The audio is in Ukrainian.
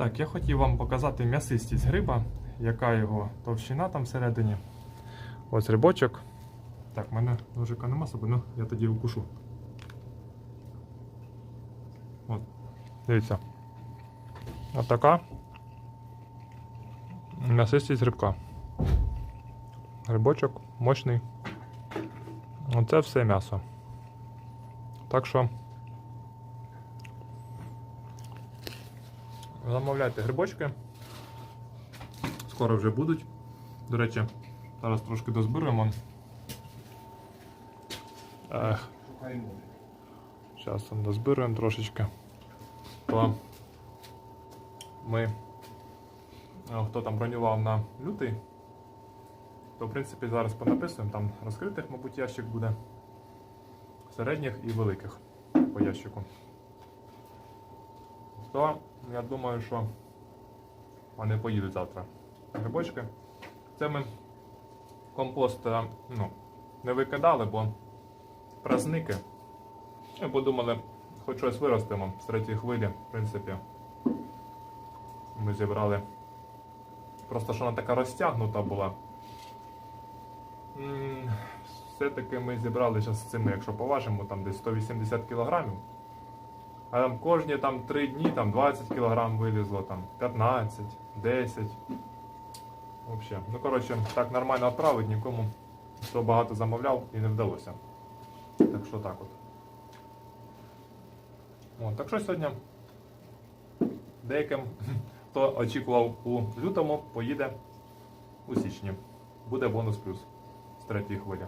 Так, я хотів вам показати м'ясистість гриба, яка його товщина там всередині. Ось грибочок. Так, в мене ножика нема собі, ну я тоді укушу. От, дивіться. От така м'ясистість грибка. Грибочок мощний. Оце все м'ясо. Так що замовляйте грибочки. Скоро вже будуть. До речі, зараз трошки дозберемо. Ех, зараз там дозбируємо трошечки. То ми, е, хто там бронював на лютий, то в принципі зараз понаписуємо, там розкритих, мабуть, ящик буде, середніх і великих по ящику. То я думаю, що вони поїдуть завтра. Грибочки. Це ми компост е, ну, не викидали, бо празники. Ми подумали, хоч щось виростемо з третьої хвилі, в принципі. Ми зібрали. Просто що вона така розтягнута була. Все-таки ми зібрали з цими, якщо поважимо, там десь 180 кілограмів. А там кожні там 3 дні там 20 кілограм вилізло, там 15, 10. Вообще. Ну коротше, так нормально відправити нікому, хто багато замовляв і не вдалося. Так що так от. О, так що сьогодні деяким, хто очікував у лютому, поїде у січні. Буде бонус плюс з третьої хвилі.